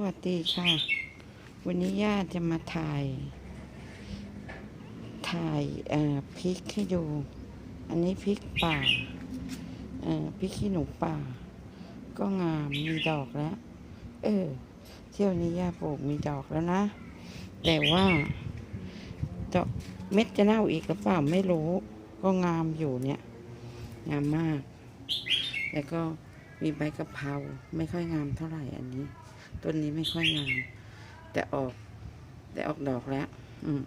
วัสดีค่ะ วันนี้ย่าจะมาถ่าย ถ่ายพริกให้ดู อันนี้พริกป่าพริกขี้หนูป่า ก็งามมีดอกแล้ว เออ เที่ยวนี้ย่าปลูกมีดอกแล้วนะ แต่ว่าดอกเม็ดจะเน่าอีกหรือเปล่าไม่รู้ ก็งามอยู่เนี่ย งามมาก แล้วก็มีใบกะเพราไม่ค่อยงามเท่าไหร่อันนี้ ต้นนี้ไม่ค่อยงาม แต่ออก แต่ออกดอกแล้ว อืม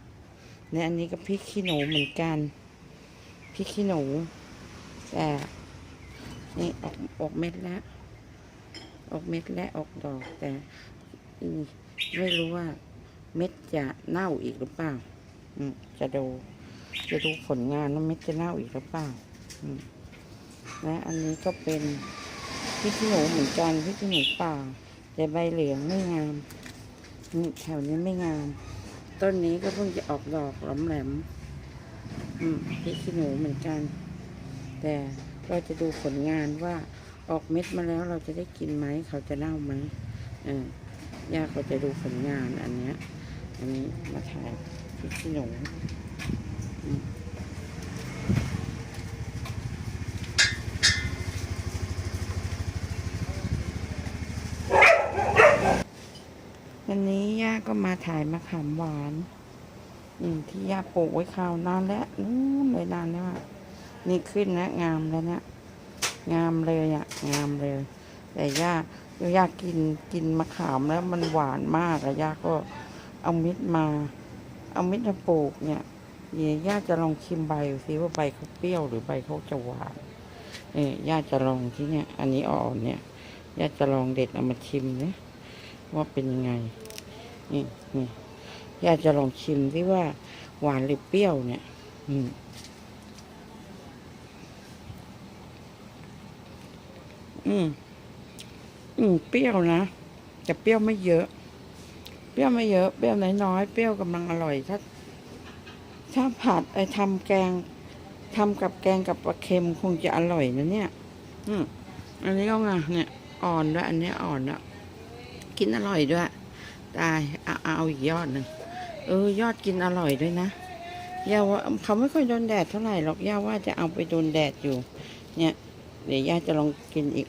และอันนี้ก็พริกขี้หนูเหมือนกันพริกขี้หนูแต่นี่ออกออกเม็ดแล้ว ออกเม็ดและออกดอก แต่ไม่รู้ว่า เม็ดจะเน่าอีกหรือเปล่า อืมจะดู จะดูผลงานว่าเม็ดจะเน่าอีกหรือเปล่า อืมและอันนี้ก็เป็นพริกขี้หนูเหมือนกันพริกขี้หนูป่า แต่ใบเหลืองไม่งามนี่แถวนี้ไม่งาม ต้นนี้ก็เพิ่งจะออกดอกหลอมแหลมอืมพริกขี้หนูเหมือนกัน แต่เราจะดูผลงานว่าออกเม็ดมาแล้วเราจะได้กินไหมเขาจะเน่าไหมยากเราจะดูผลงานอันเนี้ย อันนี้มาถ่ายพริกขี้หนู วันนี้ย่าก็มาถ่ายมะขามหวานที่ย่าปลูกไว้คราวนานแล้วนู้นเลยนานแล้วอะนี่ขึ้นนะงามแล้วเนะงามเลยอะงามเลย แต่ย่าย่ากินกินมะขามแล้วมันหวานมากอะย่าก็เอาเม็ดมา เอาม็ดมาปลูกเนี่ยเดี๋ยวย่าจะลองชิมใบดูซิว่าใบเขาเปรี้ยวหรือใบเขาจะหวานเออย่าจะลองที่เนี่ย อันนี้อ่อนเนี่ยย่าจะลองเด็ดเอามาชิมเนี่ย ว่าเป็นยังไง นี่นี่ย่าจะลองชิมที่ว่าหวานหรือเปรี้ยวเนี่ย อืมอืมอืมเปรี้ยวนะแต่เปรี้ยวไม่เยอะ เปรี้ยวไม่เยอะ เปรี้ยวน้อยๆ เปรี้ยวกำลังอร่อยถ้า ถ้าผัดไอ้ทำแกงทำกับแกงกับปลาเค็มคงจะอร่อยนะเนี่ย อืมอันนี้ก็ไงเนี่ย อ่อนด้วยอันนี้อ่อนอะ กินอร่อยด้วย ตายเอาเอาอีกยอดหนึ่งเออยอดกินอร่อยด้วยนะย่าว่าเขาไม่ค่อยโดนแดดเท่าไหร่หรอกย่าว่าจะเอาไปโดนแดดอยู่ เนี่ย เดี๋ยวย่าจะลองกินอีก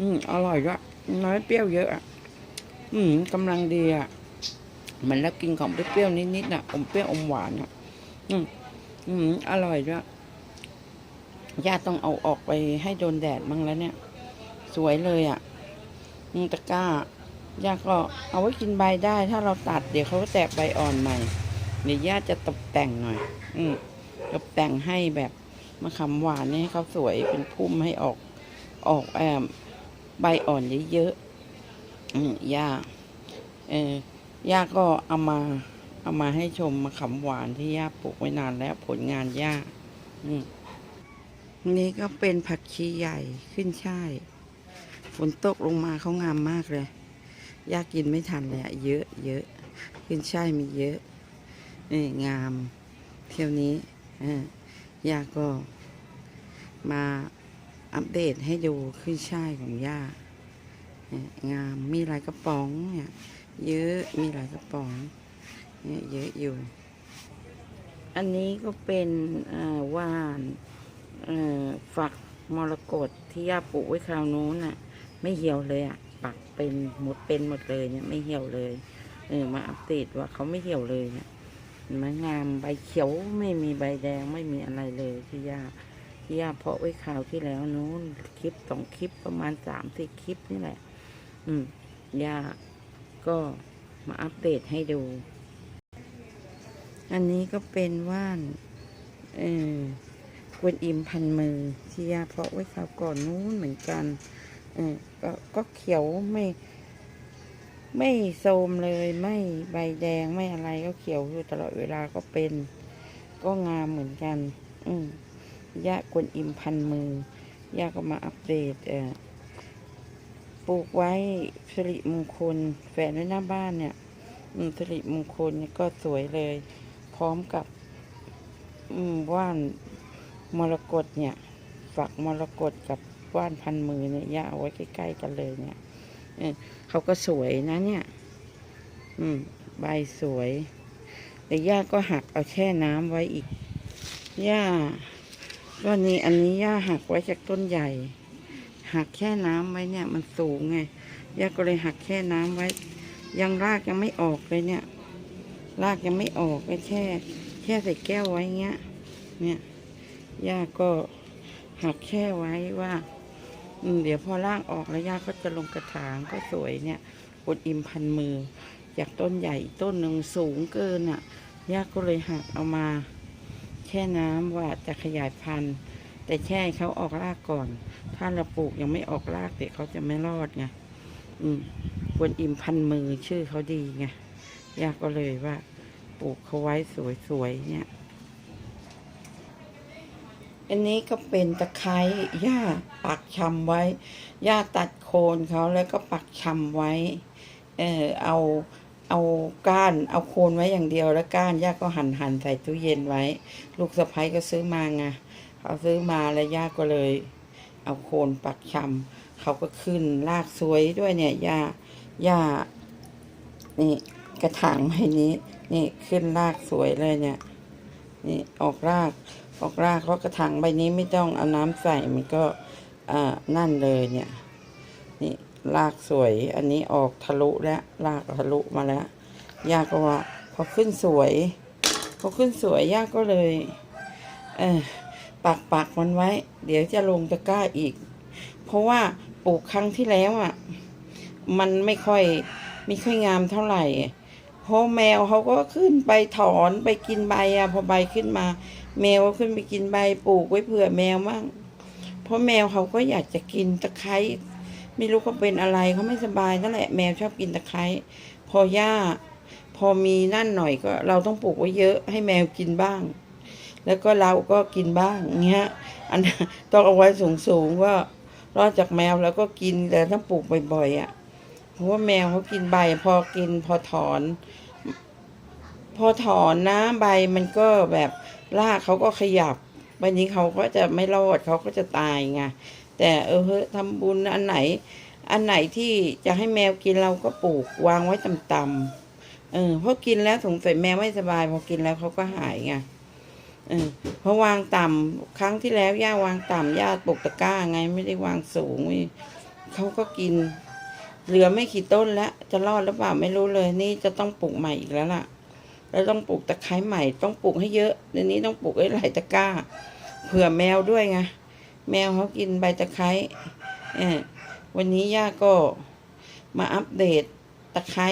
อืมอร่อยด้วยน้อยเปรี้ยวเยอะอะอืมกำลังดีอะเหมือนแล้วกินของเปรี้ยวๆนิดๆน่ะอมเปรี้ยวอมหวานอะ อืมอืมอร่อยด้วยย่าต้องเอาออกไปให้โดนแดดบ้างแล้วเนี่ย สวยเลยอะตะกร้า ยาก็เอาไว้กินใบได้ ถ้าเราตัดเดี๋ยวเขาก็แตกใบอ่อนใหม่เดี๋ยวย่าจะตกแต่งหน่อย อืมตกแต่งให้แบบมะขามหวานนี่ให้เขาสวยเป็นพุ่มให้ออก ออกแอมใบอ่อนเยอะๆอืมย่าเออย่าก็เอามา เอามาให้ชมมะขามหวานที่ย่าปลูกไว้นานแล้วผลงานย่า อืมนี่ก็เป็นผักชีใหญ่ขึ้นช่ายฝนตกลงมาเขางามมากเลย ยากกินไม่ทันเลยอะเยอะเยอะขึ้นช่ายมีเยอะนี่งาม เที่ยวนี้เออย่าก็มาอัปเดตให้ดูขึ้นช่ายของย่าเนี่ยงามมีหลายกระป๋องเนี่ยเยอะมีหลายกระป๋องเนี่ยเยอะอยู่ อันนี้ก็เป็นว่านฝักมรกตที่ย่าปลูกไว้คราวนู้นน่ะ ไม่เหี่ยวเลยอะ ปักเป็นหมดเป็นหมดเลยเนี่ยไม่เหี่ยวเลยเออมาอัปเดตว่าเขาไม่เหี่ยวเลยเนี่ยมันงามใบเขียวไม่มีใบแดงไม่มีอะไรเลยที่ยาที่ยาเพาะไว้คราวที่แล้วนู้นคลิปสองคลิปประมาณสามสี่คลิปนี่แหละ อืมยาก็มาอัปเดตให้ดู อันนี้ก็เป็นว่านเออกวนอิมพันมือที่ยาเพาะไว้คราวก่อนนู้นเหมือนกัน ออก็ก็เขียวไม่ ไม่โทรมเลยไม่ใบแดงไม่อะไรก็เขียวอยู่ตลอดเวลาก็เป็น ก็งามเหมือนกัน อืมยะกวนอิมพันมือย่าก็มาอัปเดตเออปลูกไว้สิริมงคลแฝนไว้หน้าบ้านเนี่ยสิริมงคลก็สวยเลย พร้อมกับว่านมรกตเนี่ย ฝักมรกตกับ ว่านพันมือเนี่ยย่าเอาไว้ใกล้ๆกันเลยเนี่ยเออเขาก็สวยนะเนี่ย อืม ใบสวยแต่ย่าก็หักเอาแช่น้ำไว้อีกย่าก็นี่อันนี้ย่าหักไว้จากต้นใหญ่ หักแช่น้ำไว้เนี่ย มันสูงไงย่าก็เลยหักแช่น้ำไว้ ยังรากยังไม่ออกเลยเนี่ย รากยังไม่ออกก็แช่ แช่ใส่แก้วไว้เงี้ย เนี่ยย่าก็หักแช่ไว้ว่า เดี๋ยวพอรากออกแล้วย่าก็จะลงกระถางก็สวยเนี่ยกดอิมพันมือ จากต้นใหญ่ต้นหนึ่งสูงเกินอะย่าก็เลยหักเอามาแช่น้ำว่าจะขยายพันธุ์ แต่แช่เขาออกรากก่อน ถ้าเราปลูกยังไม่ออกรากเด็กเขาจะไม่รอดไงอืมควรอิมพันมือชื่อเขาดีไงย่าก็เลยว่าปลูกเขาไว้สวยๆเนี่ย อันนี้ก็เป็นตะไคร้หญ้าปักชำไว้หญ้าตัดโคนเขาแล้วก็ปักชำไว้ เออเอาเอาก้านเอาโคนไว้อย่างเดียวแล้วก้านย่าก็หั่นหั่นใส่ตู้เย็นไว้ ลูกสะพ้ยก็ซื้อมาไงเขาซื้อมาแล้วย่าก็เลย เอาโคนปักชำเขาก็ขึ้นรากสวยด้วยเนี่ยย่าย่านี่กระถางใบนี้ นี่ขึ้นรากสวยเลยเนี่ย นี่ออกราก ออกรากเพราะกระถางใบนี้ไม่ต้องเอาน้ำใส่มันก็อ่านั่นเลยเนี่ย นี่รากสวย อันนี้ออกทะลุแล้วรากทะลุมาแล้วยาก็ว่าพอขึ้นสวยพอขึ้นสวยยากก็เลย เออปักปักมันไว้ เดี๋ยวจะลงตะกร้าอีก เพราะว่าปลูกครั้งที่แล้วอะ มันไม่ค่อยไม่ค่อยงามเท่าไหร่ ราะแมวเขาก็ขึ้นไปถอนไปกินใบอะพอใบขึ้นมา แมวก็ขึ้นไปกินใบปลูกไว้เผื่อแมวมั่งเพราะแมวเขาก็อยากจะกินตะไคร้ไม่รู้เขาเป็นอะไรเขาไม่สบายนั่นแหละแมวชอบกินตะไคร้พอหญ้า พอมีนั่นหน่อยก็ เราต้องปลูกไว้เยอะให้แมวกินบ้าง แล้วก็เราก็กินบ้างเงี้ยอันต้องเอาไว้สูงๆว่ารอดจากแมวแล้วก็กินแต่ต้องปลูกบ่อยๆอะเพราะว่าแมวเขากินใบพอกินพอถอน พอถอนนะใบมันก็แบบรากเขาก็ขยับใบนี้เขาก็จะไม่รอดเขาก็จะตายไงแต่เออเฮ้ยทำบุญอันไหน อันไหนที่จะให้แมวกินเราก็ปลูกวางไว้ต่ำๆเออเพราะกินแล้วสงสัยแมวไม่สบายพอกินแล้วเขาก็หายไงเออเพราะวางต่ำครั้งที่แล้วย่าวางต่ำย่าปลูกตะกร้าไงไม่ได้วางสูงนี่เขาก็กิน เหลือไม่กี่ต้นแล้วจะรอดหรือเปล่าไม่รู้เลย นี่จะต้องปลูกใหม่อีกแล้วล่ะ แล้วต้องปลูกตะไคร้ใหม่ต้องปลูกให้เยอะเดี๋ยวนี้ต้องปลูกให้หลายตะกร้า เผื่อแมวด้วยไงแมวเขากินใบตะไคร้วันนี้ย่าก็มาอัปเดตตะไคร้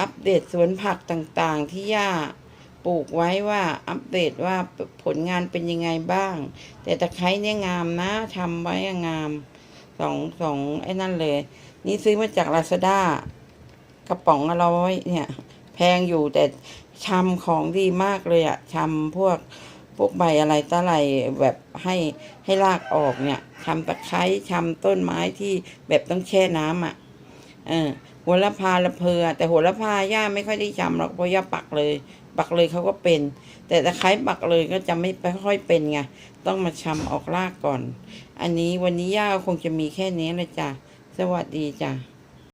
อัปเดตสวนผักต่างๆ ที่ย่าปลูกไว้ว่าอัปเดตว่าผลงานเป็นยังไงบ้าง แต่ตะไคร้เนี่ยงามนะทำไว้อะงามสองสองไอ้นั่นเลย นี่ซื้อมาจากลาซาด้ากระป๋องละร้อยเนี่ย แพงอยู่แต่ชำของดีมากเลยอะชำพวกพวกใบอะไรตะไรแบบให้ให้รากออกเนี่ยชำตะไคร้ชำต้นไม้ที่แบบต้องแช่น้ำอะเออหัวละพาละเพอแต่หัวละพาย่าไม่ค่อยได้ชำหรอกเพราะย่าปักเลย ปักเลยเขาก็เป็น แต่ตะไคร้ปักเลยก็จะไม่ค่อยเป็นไงต้องมาชำออกรากก่อน อันนี้วันนี้ย่าคงจะมีแค่นี้เลยจ้ะสวัสดีจ้ะ